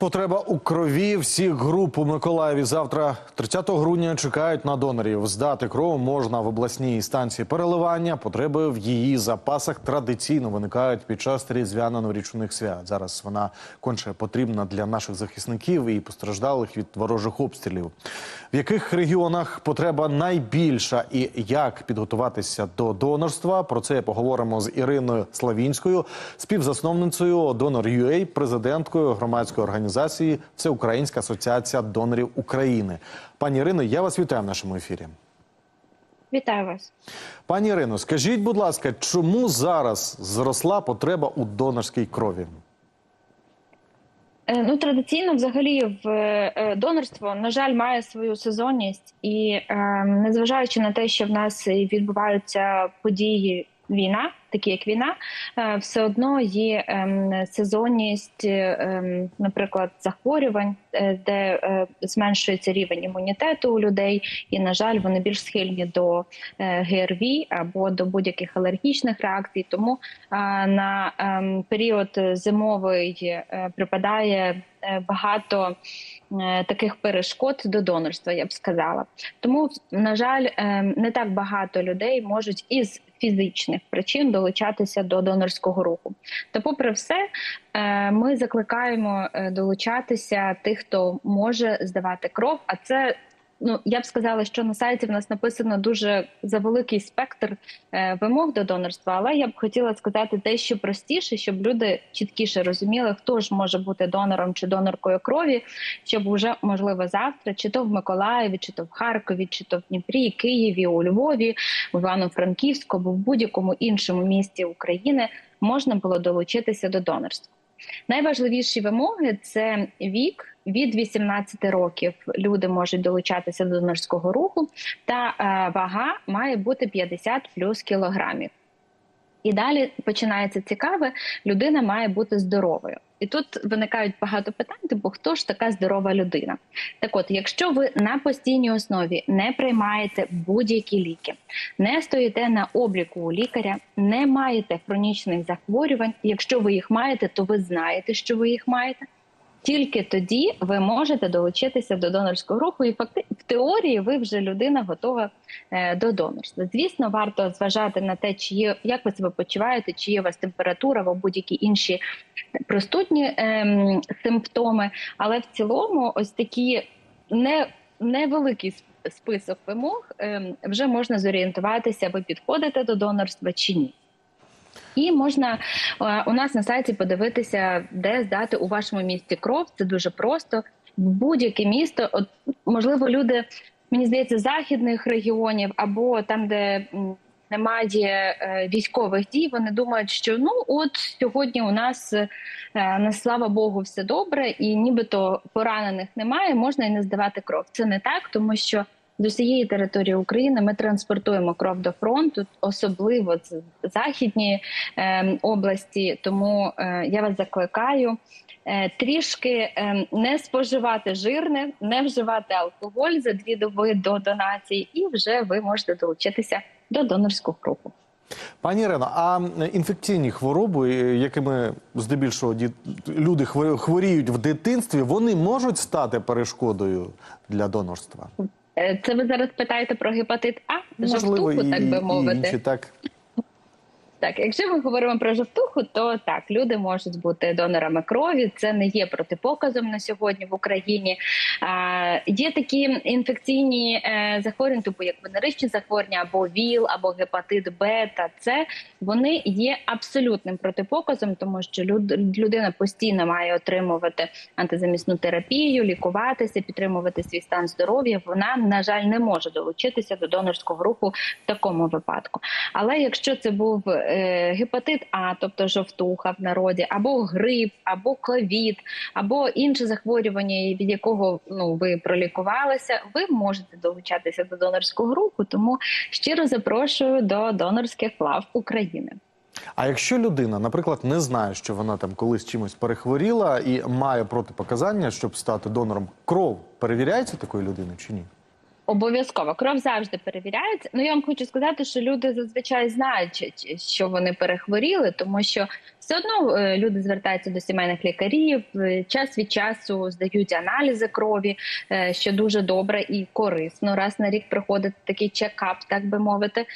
Потреба у крові всіх груп у Миколаєві завтра, 30 грудня, чекають на донорів. Здати кров можна в обласній станції переливання. Потреби в її запасах традиційно виникають під час різдвяно-новорічних свят. Зараз вона конче потрібна для наших захисників і постраждалих від ворожих обстрілів. В яких регіонах потреба найбільша і як підготуватися до донорства? Про це поговоримо з Іриною Славінською, співзасновницею Donor.ua, президенткою громадської організації Всеукраїнська асоціація донорів України. Пані Ірино, я вас вітаю в нашому ефірі. Вітаю вас. Пані Ірино, скажіть, будь ласка, чому зараз зросла потреба у донорській крові? Е, Ну, традиційно, взагалі, в е, донорство, на жаль, має свою сезонність, і е, незважаючи на те, що в нас відбуваються події війна, такі як війна, е, все одно є ем, сезонність, е, ем, наприклад, захворювань, е, де зменшується рівень імунітету у людей, і на жаль, вони більш схильні до ГРВІ або до будь-яких алергічних реакцій. Тому на ем, період зимовий припадає багато таких перешкод до донорства, я б сказала. Тому, на жаль, не так багато людей можуть із фізичних причин долучатися до донорського руху. Та, попри все, е, ми закликаємо е, долучатися тих, хто може здавати кров. А це ну я б сказала, що на сайті в нас написано дуже завеликий спектр е, вимог до донорства. Але я б хотіла сказати дещо простіше, щоб люди чіткіше розуміли, хто ж може бути донором чи доноркою крові, щоб уже можливо завтра, чи то в Миколаєві, чи то в Харкові, чи то в Дніпрі, Києві, у Львові, в Івано-Франківську або в будь-якому іншому місті України можна було долучитися до донорства. Найважливіші вимоги це вік від 18 років. Люди можуть долучатися до донорського руху, та е, вага має бути 50 плюс кілограмів. І далі починається цікаве, людина має бути здоровою. І тут виникають багато питань, типу хто ж така здорова людина? Так от, якщо ви на постійній основі не приймаєте будь-які ліки, не стоїте на обліку у лікаря, не маєте хронічних захворювань. Якщо ви їх маєте, то ви знаєте, що ви їх маєте. Тільки тоді ви можете долучитися до донорського руху, і факти в теорії ви вже людина готова е, до донорства. Звісно, варто зважати на те, чи є як ви себе почуваєте, чи є у вас температура або будь-які інші простудні е, симптоми. Але в цілому, ось такі не невеликий список вимог е, вже можна зорієнтуватися, ви підходите до донорства чи ні. І можна у нас на сайті подивитися, де здати у вашому місті кров. Це дуже просто. Будь-яке місто, от можливо, люди мені здається, західних регіонів або там, де немає військових дій. Вони думають, що ну от сьогодні у нас на слава Богу, все добре, і нібито поранених немає. Можна і не здавати кров. Це не так, тому що з усієї території України ми транспортуємо кров до фронту, особливо з західні е, області. Тому е, я вас закликаю е, трішки е, не споживати жирне, не вживати алкоголь за дві доби до донації, і вже ви можете долучитися до донорського руху. Пані Ірено, а інфекційні хвороби, якими здебільшого люди хворіють в дитинстві, вони можуть стати перешкодою для донорства? Це ви зараз питаєте про гепатит А, жовтуху, і, так би мовити. Інші, так. Так, якщо ми говоримо про жовтуху, то так люди можуть бути донорами крові. Це не є протипоказом на сьогодні в Україні. А, Є такі інфекційні е, захворювання, типу як венеричні захворювання, або ВІЛ, або гепатит Б та С. Вони є абсолютним протипоказом, тому що люд, людина постійно має отримувати антизамісну терапію, лікуватися, підтримувати свій стан здоров'я. Вона на жаль не може долучитися до донорського руху в такому випадку. Але якщо це був гепатит А, тобто жовтуха в народі, або грип, або ковід, або інше захворювання, від якого ну ви пролікувалися, ви можете долучатися до донорського руху. Тому щиро запрошую до донорських лав України. А якщо людина, наприклад, не знає, що вона там колись чимось перехворіла і має протипоказання, щоб стати донором, кров перевіряється такої людини чи ні? Обов'язково кров завжди перевіряється. Ну я вам хочу сказати, що люди зазвичай знають, що вони перехворіли, тому що все одно е, люди звертаються до сімейних лікарів, е, час від часу здають аналізи крові, е, що дуже добре і корисно. Раз на рік приходить такий чекап, так би мовити.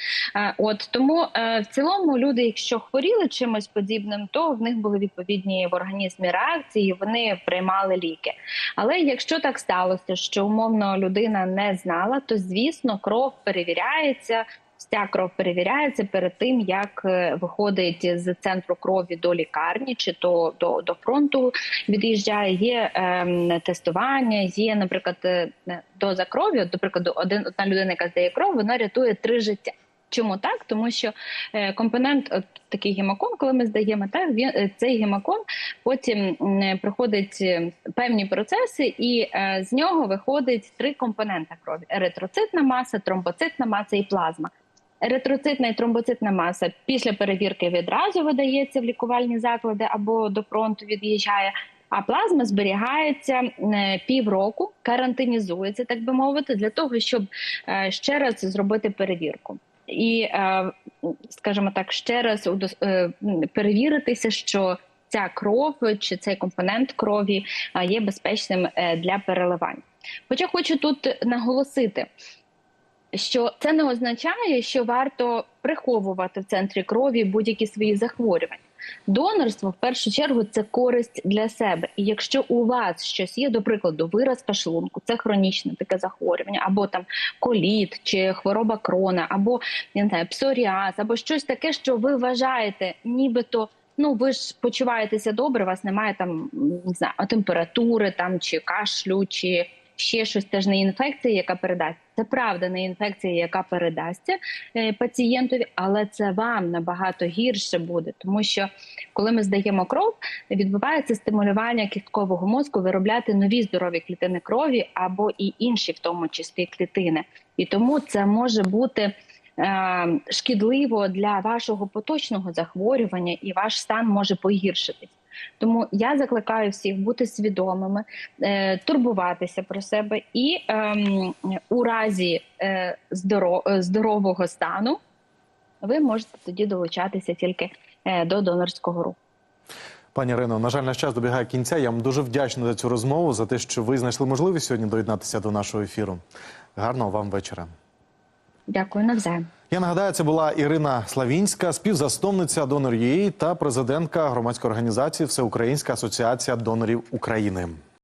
От тому в цілому люди, якщо хворіли чимось подібним, то в них були відповідні в організмі реакції, вони приймали ліки. Але якщо так сталося, що умовно людина не знала, то звісно кров перевіряється. Вся кров перевіряється перед тим, як е, виходить з центру крові до лікарні чи то до, до фронту від'їжджає. Є ем, тестування, є, наприклад, е, доза крові. От, До прикладу, один одна людина, яка здає кров, вона рятує три життя. Чому так? Тому що е, компонент, от такий гемокон, коли ми здаємо, так він е, цей гемокон потім проходить е, певні процеси, і е, з нього виходить три компоненти крові: еритроцитна маса, тромбоцитна маса і плазма. Еритроцитна і тромбоцитна маса після перевірки відразу видається в лікувальні заклади або до фронту від'їжджає. А плазма зберігається е, півроку, карантинізується, так би мовити, для того, щоб е, ще раз зробити перевірку. І, е, скажімо так, ще раз перевіритися, що ця кров чи цей компонент крові є безпечним для переливання. Хоча хочу тут наголосити, що це не означає, що варто приховувати в центрі крові будь-які свої захворювання. Донорство в першу чергу це користь для себе. І якщо у вас щось є, до прикладу, виразка шлунку, це хронічне таке захворювання, або там коліт, чи хвороба крона, або я не знаю, псоріаз, або щось таке, що ви вважаєте, нібито. Ну, ви ж почуваєтеся добре, у вас немає там не знаю, температури там чи кашлю, чи ще щось теж не інфекція, яка передасть. Це правда, не інфекція, яка передасться е, пацієнтові, але це вам набагато гірше буде, тому що коли ми здаємо кров, відбувається стимулювання кісткового мозку виробляти нові здорові клітини крові або і інші, в тому числі клітини. І тому це може бути е, шкідливо для вашого поточного захворювання, і ваш стан може погіршитись. Тому я закликаю всіх бути свідомими, е, турбуватися про себе і ем, у разі е, здоро- е, здорового стану ви можете тоді долучатися тільки е, до донорського руху. Пані Ірино, на жаль, наш час добігає кінця. Я вам дуже вдячний за цю розмову, за те, що ви знайшли можливість сьогодні доєднатися до нашого ефіру. Гарного вам вечора. Дякую навзаєм. Я нагадаю, це була Ірина Славінська, співзасновниця донор ЄІ та президентка громадської організації Всеукраїнська асоціація донорів України.